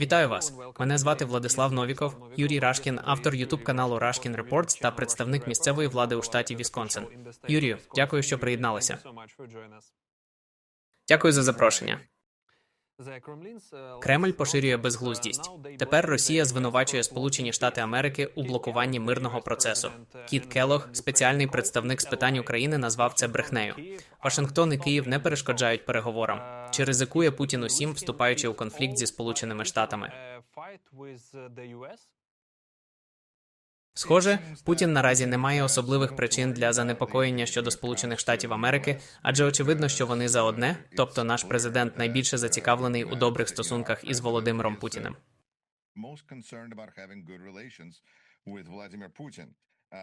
Вітаю вас! Мене звати Владислав Новіков, Юрій Рашкін, автор Ютуб каналу Рашкін Репортс та представник місцевої влади у штаті Вісконсин. Юрію, дякую, що приєдналися. Дякую за запрошення. Кремль поширює безглуздість. Тепер Росія звинувачує Сполучені Штати Америки у блокуванні мирного процесу. Кіт Келох, спеціальний представник з питань України, назвав це брехнею. Вашингтон і Київ не перешкоджають переговорам. Чи ризикує Путін усім, вступаючи у конфлікт зі Сполученими Штатами? Схоже, Путін наразі не має особливих причин для занепокоєння щодо Сполучених Штатів Америки, адже очевидно, що вони за одне, тобто наш президент найбільше зацікавлений у добрих стосунках із Володимиром Путіним.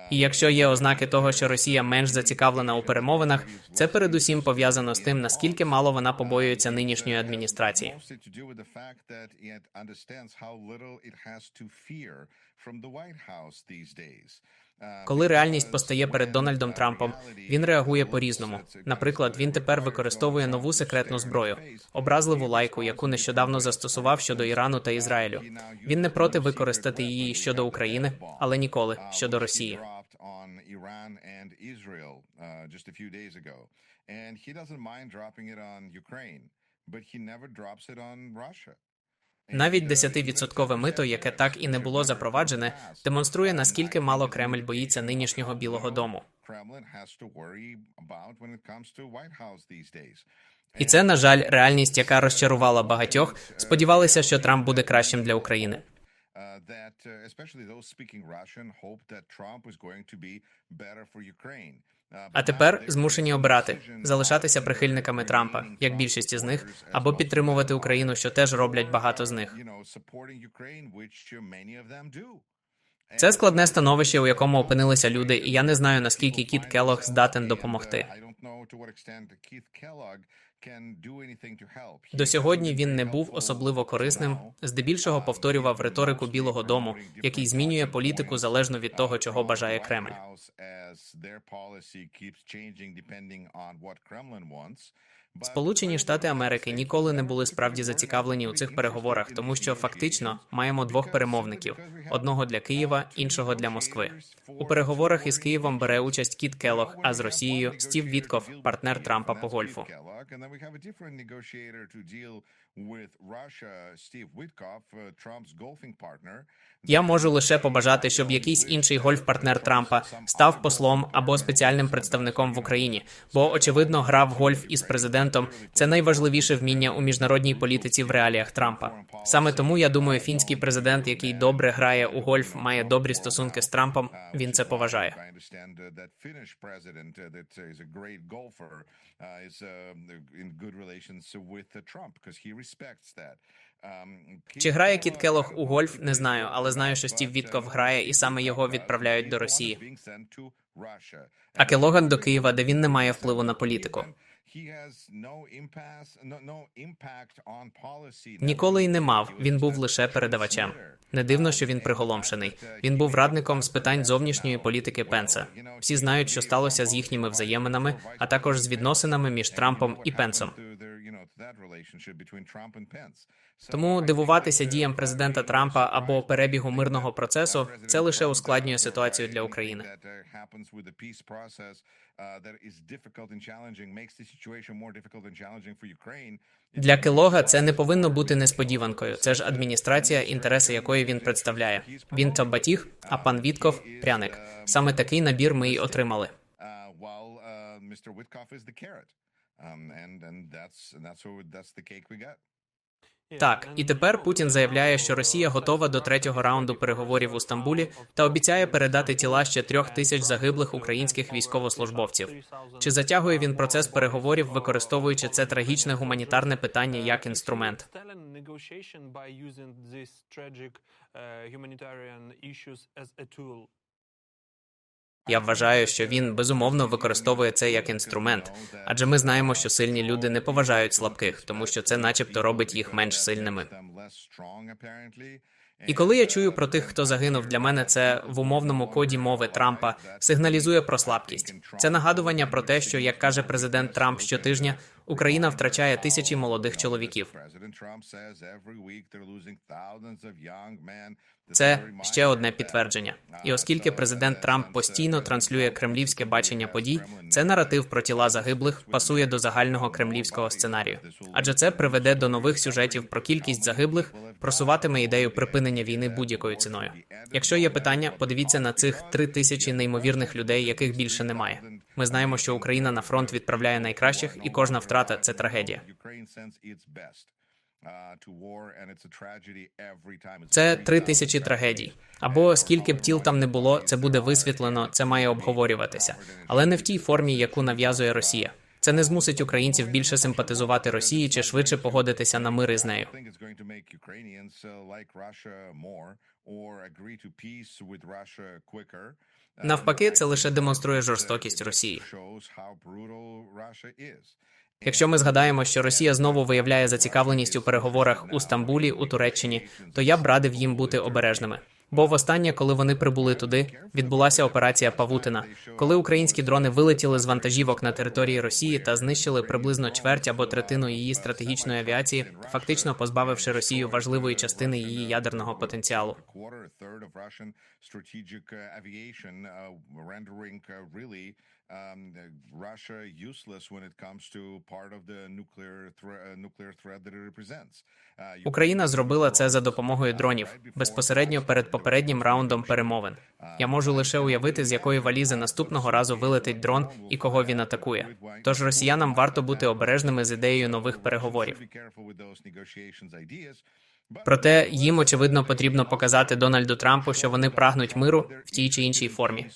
І якщо є ознаки того, що Росія менш зацікавлена у перемовинах, це передусім пов'язано з тим, наскільки мало вона побоюється нинішньої адміністрації. Коли реальність постає перед Дональдом Трампом, він реагує по різному. Наприклад, він тепер використовує нову секретну зброю, образливу лайку, яку нещодавно застосував щодо Ірану та Ізраїлю. Він не проти використати її щодо України, але ніколи щодо Росії. Навіть 10-відсоткове мито, яке так і не було запроваджене, демонструє наскільки мало Кремль боїться нинішнього Білого Дому. І це, на жаль, реальність, яка розчарувала багатьох. Сподівалися, що Трамп буде кращим для України. А тепер змушені обирати залишатися прихильниками Трампа, як більшість із них, або підтримувати Україну, що теж роблять багато з них. Це складне становище, у якому опинилися люди, і я не знаю наскільки Кіт Келлог здатен допомогти. До сьогодні він не був особливо корисним. Здебільшого повторював риторику Білого Дому, який змінює політику залежно від того, чого бажає Кремль. Сполучені Штати Америки ніколи не були справді зацікавлені у цих переговорах, тому що фактично маємо двох перемовників: одного для Києва, іншого для Москви. У переговорах із Києвом бере участь Кіт Келох, а з Росією Стів Вітков, партнер Трампа по гольфу. Я можу лише побажати, щоб якийсь інший гольф-партнер Трампа став послом або спеціальним представником в Україні, бо очевидно грав гольф із президентом це найважливіше вміння у міжнародній політиці в реаліях Трампа. Саме тому я думаю, фінський президент, який добре грає у гольф, має добрі стосунки з Трампом. Він це поважає. Чи грає Кіт Келох у гольф? Не знаю, але знаю, що Стів Вітков грає, і саме його відправляють до Росії. А Келоган до Києва, де він не має впливу на політику. Ніколи й не мав. Він був лише передавачем. Не дивно, що він приголомшений. Він був радником з питань зовнішньої політики Пенса. Всі знають, що сталося з їхніми взаєминами, а також з відносинами між Трампом і Пенсом. Тому дивуватися діям президента Трампа або перебігу мирного процесу це лише ускладнює ситуацію для України. Для Келога це не повинно бути несподіванкою. Це ж адміністрація, інтереси якої він представляє. Він то батіг, а пан Вітков пряник. Саме такий набір ми й отримали. Так, і тепер Путін заявляє, що Росія готова до третього раунду переговорів у Стамбулі та обіцяє передати тіла ще трьох тисяч загиблих українських військовослужбовців. Чи затягує він процес переговорів, використовуючи це трагічне гуманітарне питання як інструмент? Я вважаю, що він безумовно використовує це як інструмент, адже ми знаємо, що сильні люди не поважають слабких, тому що це, начебто, робить їх менш сильними. І коли я чую про тих, хто загинув, для мене це в умовному коді мови Трампа сигналізує про слабкість. Це нагадування про те, що як каже президент Трамп щотижня, Україна втрачає тисячі молодих чоловіків. Це ще одне підтвердження. І оскільки президент Трамп постійно транслює кремлівське бачення подій, це наратив про тіла загиблих пасує до загального кремлівського сценарію. Адже це приведе до нових сюжетів про кількість загиблих, просуватиме ідею припинення війни будь-якою ціною. Якщо є питання, подивіться на цих три тисячі неймовірних людей, яких більше немає. Ми знаємо, що Україна на фронт відправляє найкращих, і кожна втрата це трагедія. Це три тисячі трагедій. Або скільки б тіл там не було, це буде висвітлено, це має обговорюватися, але не в тій формі, яку нав'язує Росія. Це не змусить українців більше симпатизувати Росії чи швидше погодитися на мир із нею. Навпаки, це лише демонструє жорстокість Росії. Якщо ми згадаємо, що Росія знову виявляє зацікавленість у переговорах у Стамбулі у Туреччині, то я б радив їм бути обережними. Бо востаннє, коли вони прибули туди, відбулася операція Павутина, коли українські дрони вилетіли з вантажівок на території Росії та знищили приблизно чверть або третину її стратегічної авіації, фактично позбавивши Росію важливої частини її ядерного потенціалу. Russia useless when it comes to part of the nuclear threat, nuclear threat that it represents. Україна зробила це за допомогою дронів безпосередньо перед попереднім раундом перемовин. Я можу лише уявити, з якої валізи наступного разу вилетить дрон і кого він атакує. Тож росіянам варто бути обережними з ідеєю нових переговорів. Проте їм очевидно потрібно показати Дональду Трампу, що вони прагнуть миру в тій чи іншій формі.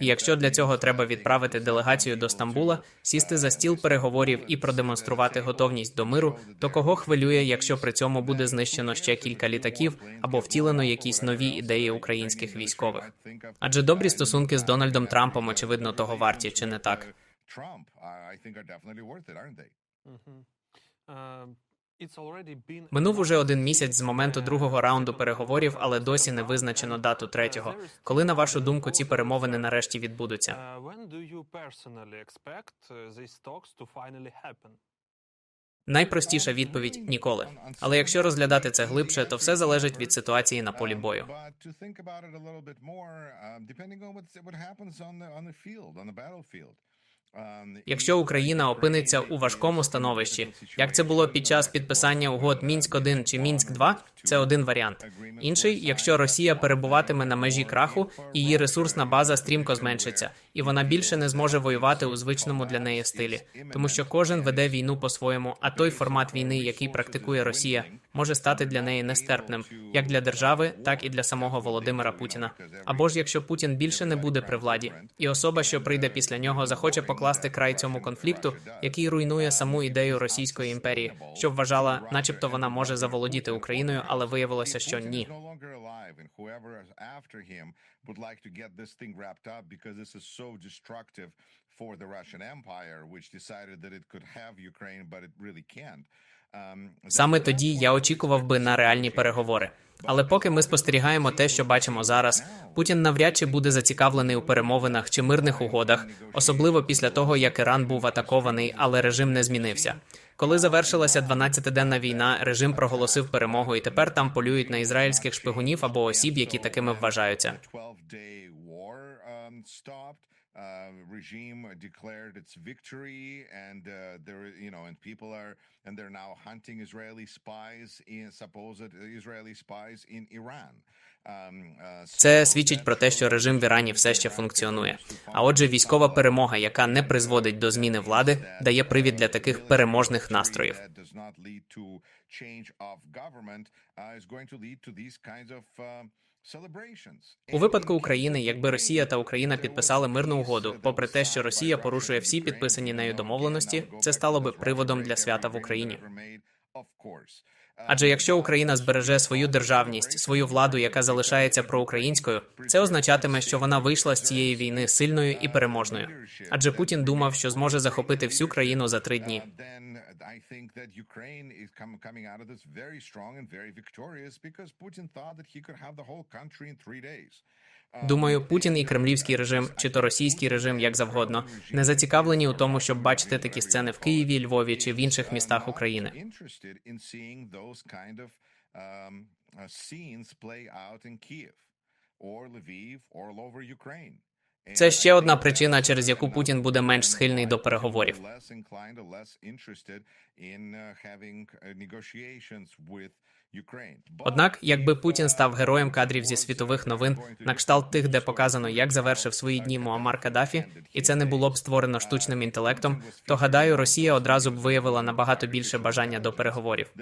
І якщо для цього треба відправити делегацію до Стамбула, сісти за стіл переговорів і продемонструвати готовність до миру, то кого хвилює, якщо при цьому буде знищено ще кілька літаків або втілено якісь нові ідеї українських військових? Адже добрі стосунки з Дональдом Трампом, очевидно, того варті, чи не так? Минув уже один місяць з моменту другого раунду переговорів, але досі не визначено дату третього. Коли на вашу думку ці перемовини нарешті відбудуться? Найпростіша відповідь ніколи. Але якщо розглядати це глибше, то все залежить від ситуації на полі бою. Якщо Україна опиниться у важкому становищі, як це було під час підписання угод мінськ 1 чи мінськ 2 це один варіант. Інший, якщо Росія перебуватиме на межі краху, її ресурсна база стрімко зменшиться, і вона більше не зможе воювати у звичному для неї стилі, тому що кожен веде війну по-своєму, а той формат війни, який практикує Росія, може стати для неї нестерпним, як для держави, так і для самого Володимира Путіна. Або ж якщо Путін більше не буде при владі, і особа, що прийде після нього, захоче покласти край цьому конфлікту, який руйнує саму ідею Російської імперії, що вважала, начебто вона може заволодіти Україною, але виявилося, що ні. would like to get this thing wrapped up because this is so destructive for the Russian Empire, which decided that it could have Ukraine, but it really can't. Саме тоді я очікував би на реальні переговори. Але поки ми спостерігаємо те, що бачимо зараз, Путін навряд чи буде зацікавлений у перемовинах чи мирних угодах, особливо після того, як Іран був атакований, але режим не змінився. Коли завершилася 12-денна війна, режим проголосив перемогу, і тепер там полюють на ізраїльських шпигунів або осіб, які такими вважаються. Uh, regime declared its victory, and uh, there, you know, and people are, and they're now hunting Israeli spies in supposed Israeli spies in Iran. Це свідчить про те, що режим в Ірані все ще функціонує. А отже, військова перемога, яка не призводить до зміни влади, дає привід для таких переможних настроїв. У випадку України, якби Росія та Україна підписали мирну угоду, попри те, що Росія порушує всі підписані нею домовленості, це стало би приводом для свята в Україні. Адже якщо Україна збереже свою державність, свою владу, яка залишається проукраїнською, це означатиме, що вона вийшла з цієї війни сильною і переможною. Адже Путін думав, що зможе захопити всю країну за три дні. Думаю, Путін і кремлівський режим, чи то російський режим, як завгодно, не зацікавлені у тому, щоб бачити такі сцени в Києві, Львові чи в інших містах України. um, uh. Це ще одна причина, через яку Путін буде менш схильний до переговорів. Uh, uh, Однак, якби Путін став героєм кадрів зі світових новин, на кшталт тих, де показано, як завершив свої дні Муаммар Каддафі, і це не було б створено штучним інтелектом, то гадаю, Росія одразу б виявила набагато більше бажання до переговорів.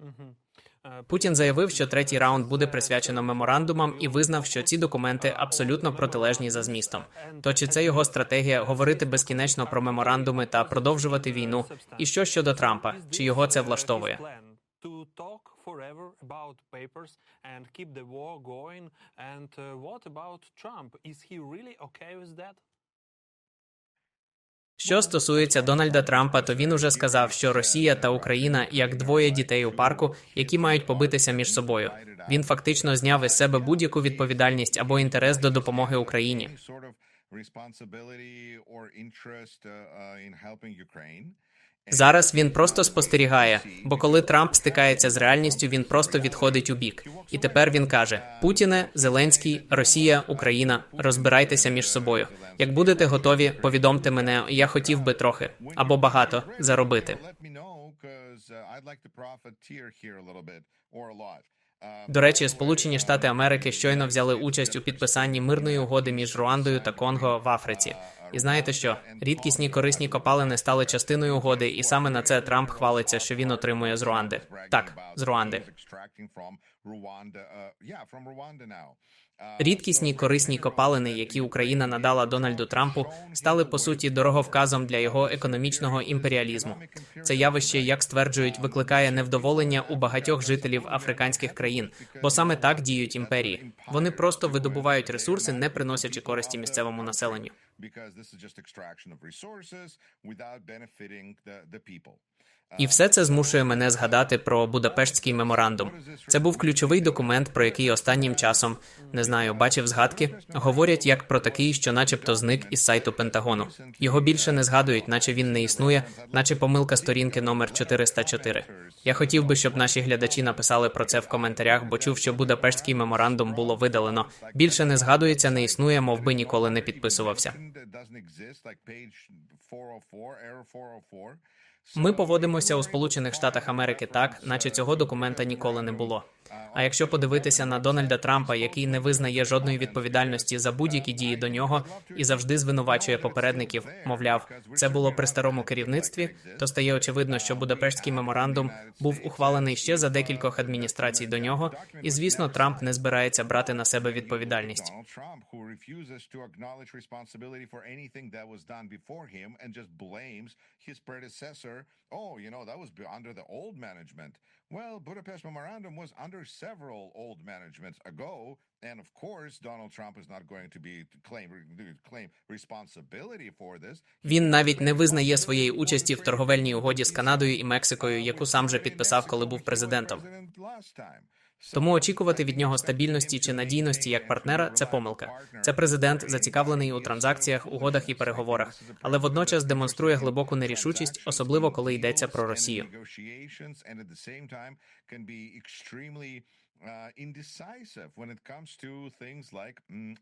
Negotiations. Путін заявив, що третій раунд буде присвячено меморандумам і визнав, що ці документи абсолютно протилежні за змістом. То чи це його стратегія говорити безкінечно про меморандуми та продовжувати війну? І що щодо Трампа? Чи його це влаштовує? To talk forever about papers and keep the war going. And uh, what about Trump? Is he really okay with that? Що стосується Дональда Трампа, то він уже сказав, що Росія та Україна як двоє дітей у парку, які мають побитися між собою. Він фактично зняв із себе будь-яку відповідальність або інтерес до допомоги Україні. Зараз він просто спостерігає, бо коли Трамп стикається з реальністю, він просто відходить у бік. І тепер він каже: Путіне, Зеленський, Росія, Україна, розбирайтеся між собою. Як будете готові, повідомте мене. Я хотів би трохи або багато заробити. До речі, Сполучені Штати Америки щойно взяли участь у підписанні мирної угоди між Руандою та Конго в Африці. І знаєте що? Рідкісні корисні копалини стали частиною угоди, і саме на це Трамп хвалиться, що він отримує з Руанди. Так, з Руанди. Рідкісні корисні копалини, які Україна надала Дональду Трампу, стали по суті дороговказом для його економічного імперіалізму. Це явище, як стверджують, викликає невдоволення у багатьох жителів африканських країн, бо саме так діють імперії. Вони просто видобувають ресурси, не приносячи користі місцевому населенню. І все це змушує мене згадати про Будапештський меморандум. Це був ключовий документ, про який останнім часом не знаю, бачив згадки. Говорять як про такий, що, начебто, зник із сайту Пентагону. Його більше не згадують, наче він не існує, наче помилка сторінки номер 404. Я хотів би, щоб наші глядачі написали про це в коментарях, бо чув, що Будапештський меморандум було видалено. Більше не згадується, не існує, мов би ніколи не підписувався. That doesn't exist, like page 404, error 404. Ми поводимося у Сполучених Штатах Америки так, наче цього документа ніколи не було. А якщо подивитися на Дональда Трампа, який не визнає жодної відповідальності за будь-які дії до нього і завжди звинувачує попередників, мовляв, це було при старому керівництві, то стає очевидно, що Будапештський меморандум був ухвалений ще за декількох адміністрацій до нього, і звісно, Трамп не збирається брати на себе відповідальність. Oh. Well, Budapest Memorandum was under several old managements ago. And of course, Donald Trump is not going to be claim claim responsibility for this. Він навіть не визнає своєї участі в торговельній угоді з Канадою і Мексикою, яку сам же підписав, коли був президентом. Тому очікувати від нього стабільності чи надійності як партнера це помилка. Це президент зацікавлений у транзакціях, угодах і переговорах, але водночас демонструє глибоку нерішучість, особливо коли йдеться про Росію. Uh, mm.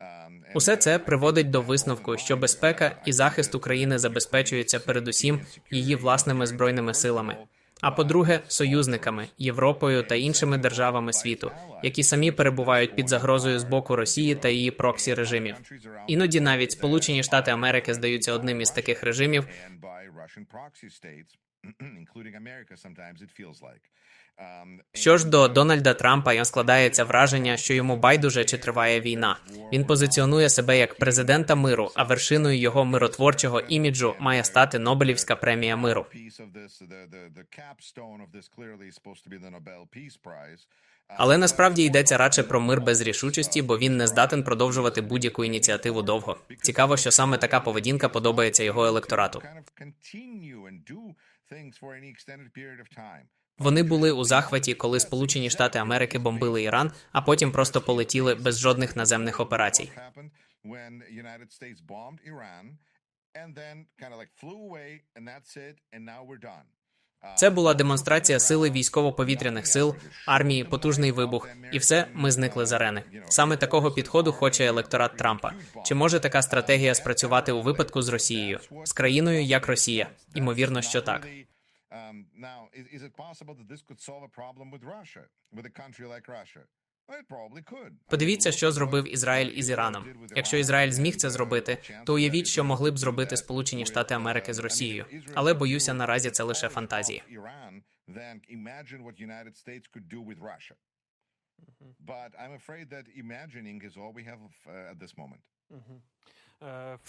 Um, Усе це приводить до висновку, що безпека і захист України забезпечується передусім її власними збройними силами. А по-друге, союзниками Європою та іншими державами світу, які самі перебувають під загрозою з боку Росії та її проксі режимів. Іноді навіть Сполучені Штати Америки здаються одним із таких режимів, Um, Що ж до Дональда Трампа, складається враження, що йому байдуже чи триває війна. Він позиціонує себе як президента миру, а вершиною його миротворчого іміджу має стати Нобелівська премія миру. Prize. Але насправді йдеться радше про мир без рішучості, бо він не здатен продовжувати будь-яку ініціативу довго. Цікаво, що саме така поведінка подобається його електорату. Вони були у захваті, коли Сполучені Штати Америки бомбили Іран, а потім просто полетіли без жодних наземних операцій. Uh, Це була демонстрація сили військово-повітряних сил, армії, потужний вибух, і все ми зникли з арени. Саме такого підходу хоче електорат Трампа. Чи може така стратегія спрацювати у випадку з Росією, з країною як Росія? Імовірно, що так. Um, now, is, is it possible that this could solve a problem with Russia, with a country like Russia? Well, it probably could. Подивіться, що зробив Ізраїль із Іраном. Якщо Ізраїль зміг це зробити, то уявіть, що могли б зробити Сполучені Штати Америки з Росією. Але боюся, наразі це лише фантазії. But I'm afraid that imagining is all we have uh, at this moment.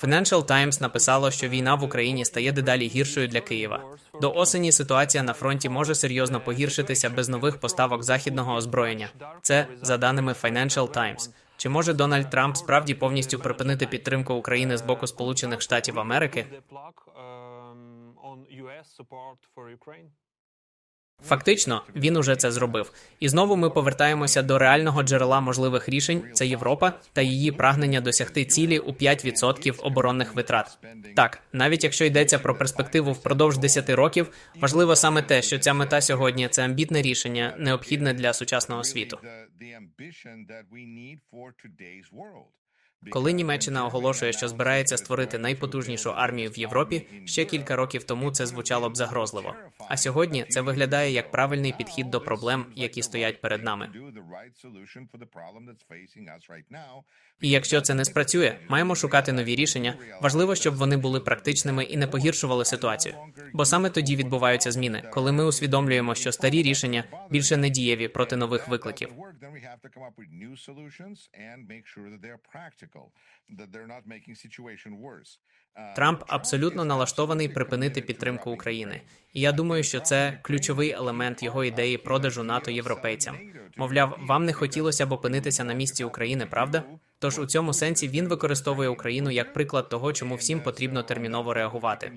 Financial Times написало, що війна в Україні стає дедалі гіршою для Києва. До осені ситуація на фронті може серйозно погіршитися без нових поставок західного озброєння. Це за даними Financial Times. Чи може Дональд Трамп справді повністю припинити підтримку України з боку Сполучених Штатів Америки? Фактично, він уже це зробив. І знову ми повертаємося до реального джерела можливих рішень: це Європа та її прагнення досягти цілі у 5% оборонних витрат. Так, навіть якщо йдеться про перспективу впродовж 10 років, важливо саме те, що ця мета сьогодні це амбітне рішення, необхідне для сучасного світу. Коли Німеччина оголошує, що збирається створити найпотужнішу армію в Європі, ще кілька років тому це звучало б загрозливо. А сьогодні це виглядає як правильний підхід до проблем, які стоять перед нами. І якщо це не спрацює, маємо шукати нові рішення. Важливо, щоб вони були практичними і не погіршували ситуацію. Бо саме тоді відбуваються зміни, коли ми усвідомлюємо, що старі рішення більше не дієві проти нових викликів. Uh, Трамп абсолютно налаштований припинити підтримку України, і я думаю, що це ключовий елемент його ідеї продажу НАТО європейцям. Мовляв, вам не хотілося б опинитися на місці України, правда? Тож у цьому сенсі він використовує Україну як приклад того, чому всім потрібно терміново реагувати.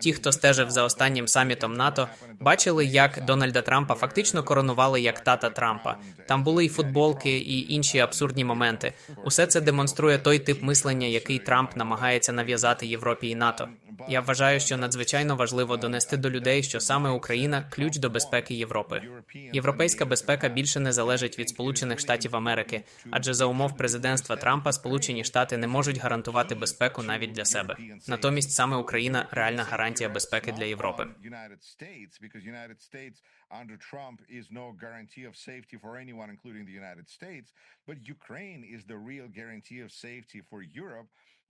Ті, хто стежив за останнім самітом НАТО, бачили, як Дональда Трампа фактично коронували як тата Трампа. Там були й футболки, і інші абсурдні моменти. Усе це демонструє той тип мислення, який Трамп намагається нав'язати Європі і НАТО. Я вважаю, що надзвичайно важливо донести до людей, що саме Україна ключ до безпеки Європи. Європейська безпека більше не залежить від Сполучених Штатів Америки, адже за умов президентства Трампа Сполучені Штати не можуть гарантувати безпеку навіть для себе. Натомість саме Україна реальна гарантія безпеки для Європи. Under Trump is no guarantee of safety for anyone, including the United States, but Ukraine.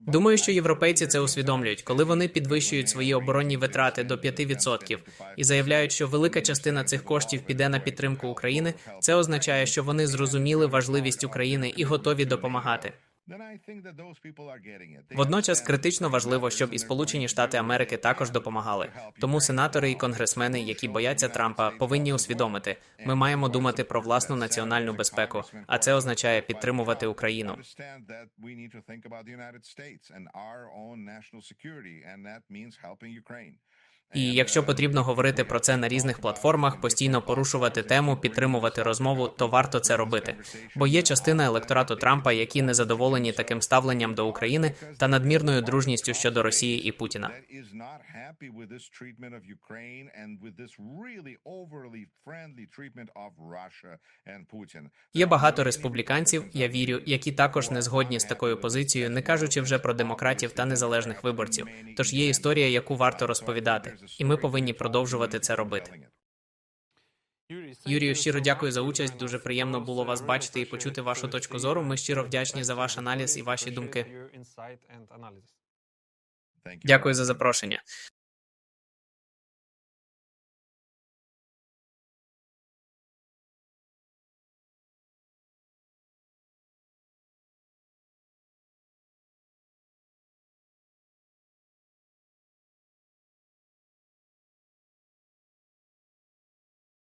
Думаю, що європейці це усвідомлюють, коли вони підвищують свої оборонні витрати до 5% і заявляють, що велика частина цих коштів піде на підтримку України. Це означає, що вони зрозуміли важливість України і готові допомагати. Водночас критично важливо, щоб і Сполучені Штати Америки також допомагали. Тому сенатори і конгресмени, які бояться Трампа, повинні усвідомити, ми маємо думати про власну національну безпеку, а це означає підтримувати Україну. І якщо потрібно говорити про це на різних платформах, постійно порушувати тему, підтримувати розмову, то варто це робити. Бо є частина електорату Трампа, які не задоволені таким ставленням до України та надмірною дружністю щодо Росії і Путіна. Є багато республіканців, я вірю, які також не згодні з такою позицією, не кажучи вже про демократів та незалежних виборців. Тож є історія, яку варто розповідати, і ми повинні продовжувати це робити. Юрію, щиро дякую за участь. Дуже приємно було вас бачити і почути вашу точку зору. Ми щиро вдячні за ваш аналіз і ваші думки. Дякую за запрошення.